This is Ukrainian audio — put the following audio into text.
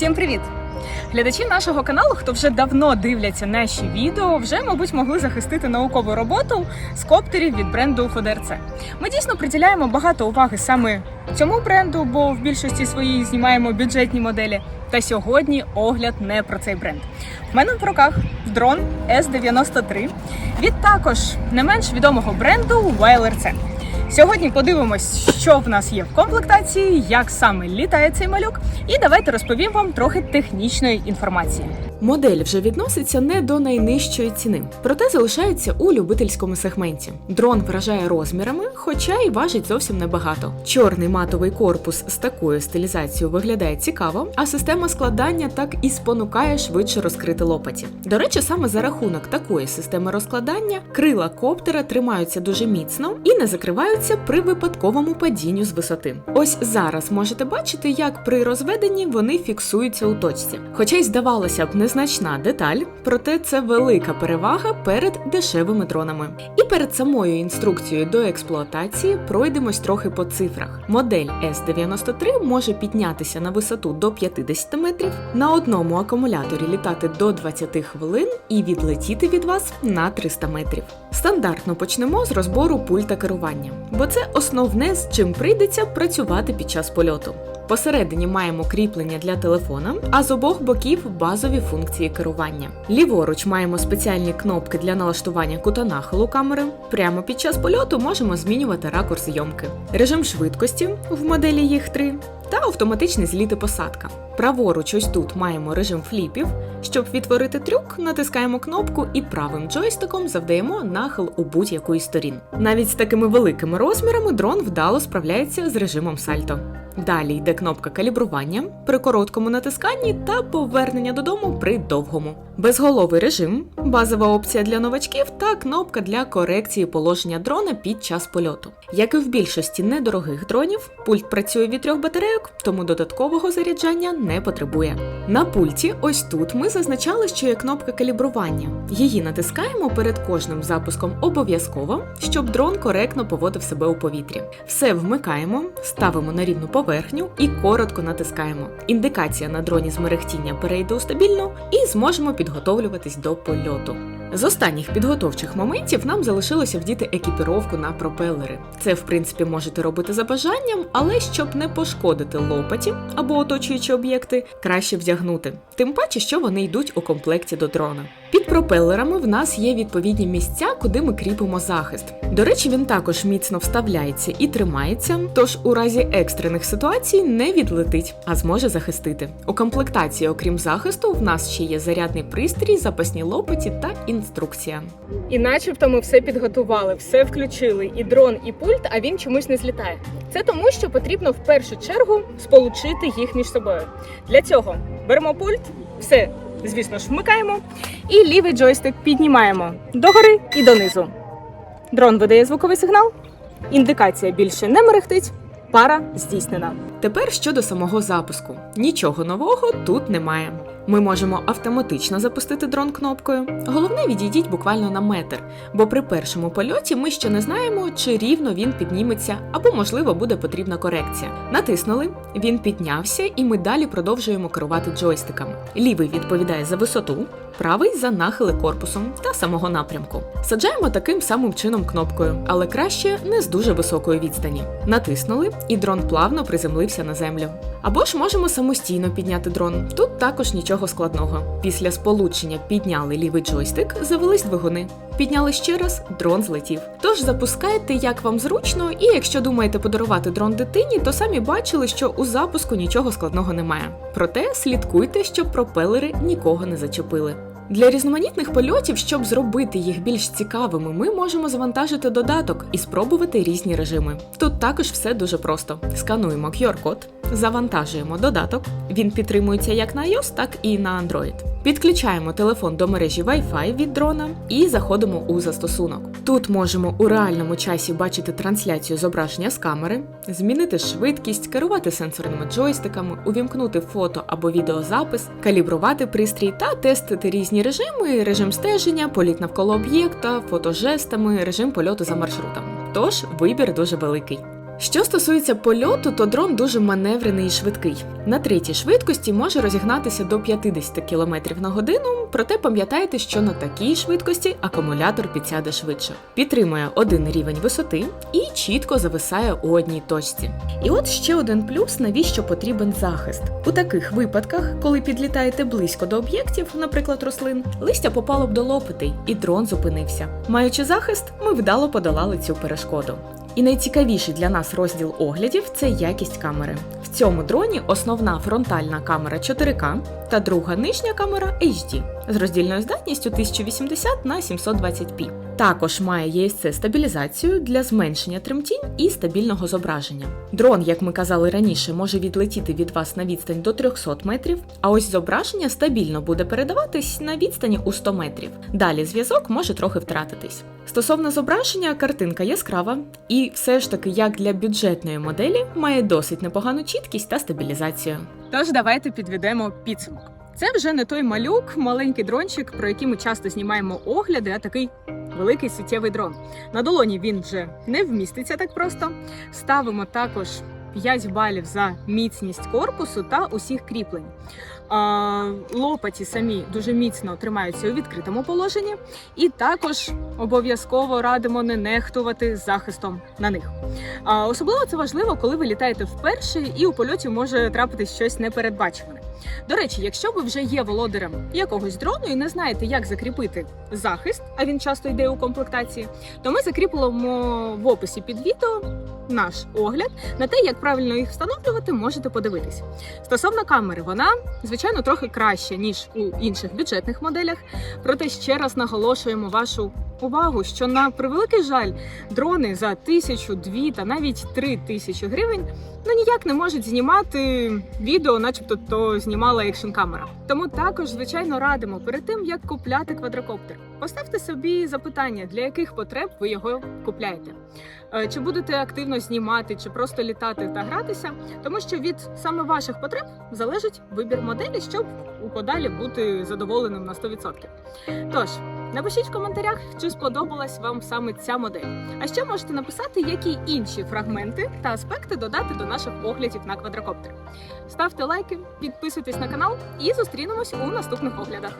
Всім привіт! Глядачі нашого каналу, хто вже давно дивляться наші відео, вже, мабуть, могли захистити наукову роботу з коптерів від бренду FODRC. Ми дійсно приділяємо багато уваги саме цьому бренду, бо в більшості своїй знімаємо бюджетні моделі. Та сьогодні огляд не про цей бренд. В мене в руках дрон S93 від також не менш відомого бренду WileRC. Сьогодні подивимось, що в нас є в комплектації, як саме літає цей малюк, і давайте розповім вам трохи технічної інформації. Модель вже відноситься не до найнижчої ціни, проте залишається у любительському сегменті. Дрон вражає розмірами, хоча й важить зовсім небагато. Чорний матовий корпус з такою стилізацією виглядає цікаво, а система складання так і спонукає швидше розкрити лопаті. До речі, саме за рахунок такої системи розкладання крила коптера тримаються дуже міцно і не закриваються при випадковому падінню з висоти. Ось зараз можете бачити, як при розведенні вони фіксуються у точці. Хоча й здавалося б, незначна деталь, проте це велика перевага перед дешевими дронами. І перед самою інструкцією до експлуатації пройдемось трохи по цифрах. Модель S93 може піднятися на висоту до 50 метрів, на одному акумуляторі літати до 20 хвилин і відлетіти від вас на 300 метрів. Стандартно почнемо з розбору пульта керування, бо це основне, з чим прийдеться працювати під час польоту. Посередині маємо кріплення для телефона, а з обох боків базові функції керування. Ліворуч маємо спеціальні кнопки для налаштування кута нахилу камери. Прямо під час польоту можемо змінювати ракурс зйомки, режим швидкості в моделі їх 3 та автоматичний зліт і посадка. Праворуч, ось тут маємо режим фліпів. Щоб відтворити трюк, натискаємо кнопку і правим джойстиком завдаємо нахил у будь-яку із сторін. Навіть з такими великими розмірами дрон вдало справляється з режимом сальто. Далі йде кнопка калібрування при короткому натисканні та повернення додому при довгому. Безголовий режим, базова опція для новачків та кнопка для корекції положення дрона під час польоту. Як і в більшості недорогих дронів, пульт працює від трьох батарейок, тому додаткового заряджання не потребує. На пульті, ось тут ми зазначали, що є кнопка калібрування. Її натискаємо перед кожним запуском обов'язково, щоб дрон коректно поводив себе у повітрі. Все вмикаємо, ставимо на рівну поверхню і коротко натискаємо. Індикація на дроні з мерехтіння перейде у стабільну і зможемо підготовлюватись до польоту. З останніх підготовчих моментів нам залишилося вдіти екіпіровку на пропелери. Це, в принципі, можете робити за бажанням, але щоб не пошкодити лопаті або оточуючі об'єкти, краще вдягнути. Тим паче, що вони йдуть у комплекті до дрона. Під пропелерами в нас є відповідні місця, куди ми кріпимо захист. До речі, він також міцно вставляється і тримається, тож у разі екстрених ситуацій не відлетить, а зможе захистити. У комплектації, окрім захисту, в нас ще є зарядний пристрій, запасні лопаті та інструкція. І начебто ми все підготували, все включили, і дрон, і пульт, а він чомусь не злітає. Це тому, що потрібно в першу чергу сполучити їх між собою. Для цього беремо пульт, все, звісно ж, вмикаємо, і лівий джойстик піднімаємо догори і донизу. Дрон видає звуковий сигнал, індикація більше не мерехтить, пара здійснена. Тепер щодо самого запуску. Нічого нового тут немає. Ми можемо автоматично запустити дрон кнопкою. Головне відійдіть буквально на метр, бо при першому польоті ми ще не знаємо, чи рівно він підніметься, або, можливо, буде потрібна корекція. Натиснули, він піднявся, і ми далі продовжуємо керувати джойстиками. Лівий відповідає за висоту, правий за нахили корпусом та самого напрямку. Саджаємо таким самим чином кнопкою, але краще не з дуже високої відстані. Натиснули, і дрон плавно приземлився на землю. Або ж можемо самостійно підняти дрон. Тут також нічого складного. Після сполучення підняли лівий джойстик, завелись двигуни. Підняли ще раз, дрон злетів. Тож запускайте, як вам зручно, і якщо думаєте подарувати дрон дитині, то самі бачили, що у запуску нічого складного немає. Проте слідкуйте, щоб пропелери нікого не зачепили. Для різноманітних польотів, щоб зробити їх більш цікавими, ми можемо завантажити додаток і спробувати різні режими. Тут також все дуже просто: скануємо QR-код, завантажуємо додаток. Він підтримується як на iOS, так і на Android. Підключаємо телефон до мережі Wi-Fi від дрона і заходимо у застосунок. Тут можемо у реальному часі бачити трансляцію зображення з камери, змінити швидкість, керувати сенсорними джойстиками, увімкнути фото або відеозапис, калібрувати пристрій та тестити різні режими: режим стеження, політ навколо об'єкта, фотожестами, режим польоту за маршрутом. Тож вибір дуже великий. Що стосується польоту, то дрон дуже маневрений і швидкий. На третій швидкості може розігнатися до 50 км на годину, проте пам'ятайте, що на такій швидкості акумулятор підсяде швидше. Підтримує один рівень висоти і чітко зависає у одній точці. І от ще один плюс, навіщо потрібен захист. У таких випадках, коли підлітаєте близько до об'єктів, наприклад, рослин, листя попало б до лопатей, і дрон зупинився. Маючи захист, ми вдало подолали цю перешкоду. І найцікавіший для нас розділ оглядів це якість камери. В цьому дроні основна фронтальна камера 4К та друга нижня камера HD з роздільною здатністю 1080 на 720p. Також має ESC стабілізацію для зменшення тремтінь і стабільного зображення. Дрон, як ми казали раніше, може відлетіти від вас на відстань до 300 метрів, а ось зображення стабільно буде передаватись на відстані у 100 метрів. Далі зв'язок може трохи втратитись. Стосовно зображення, картинка яскрава, і все ж таки, як для бюджетної моделі, має досить непогану чіткість та стабілізацію. Тож давайте підведемо підсумок. Це вже не той малюк, маленький дрончик, про який ми часто знімаємо огляди, а такий великий суттєвий дрон. На долоні він вже не вміститься так просто. Ставимо також 5 балів за міцність корпусу та усіх кріплень. Лопаті самі дуже міцно тримаються у відкритому положенні, і також обов'язково радимо не нехтувати захистом на них. Особливо це важливо, коли ви літаєте вперше і у польоті може трапитись щось непередбачуване. До речі, якщо ви вже є володарем якогось дрону і не знаєте, як закріпити захист, а він часто йде у комплектації, то ми закріпимо в описі під відео наш огляд на те, як правильно їх встановлювати, можете подивитись. Стосовно камери, вона звичайно трохи краща ніж у інших бюджетних моделях. Проте ще раз наголошуємо вашу увагу, що на превеликий жаль, дрони за тисячу, дві та навіть три тисячі гривень ну ніяк не можуть знімати відео, начебто то знімала екшн камера. Тому також, звичайно, радимо перед тим, як купляти квадрокоптер. Поставте собі запитання, для яких потреб ви його купляєте. Е, Чи будете активно знімати, чи просто літати та гратися, тому що від саме ваших потреб залежить вибір моделі, щоб у подалі бути задоволеним на 100%. Тож напишіть в коментарях, чи сподобалась вам саме ця модель. А ще можете написати, які інші фрагменти та аспекти додати до наших оглядів на квадрокоптер. Ставте лайки, підписуйтесь на канал і зустрінемось у наступних оглядах.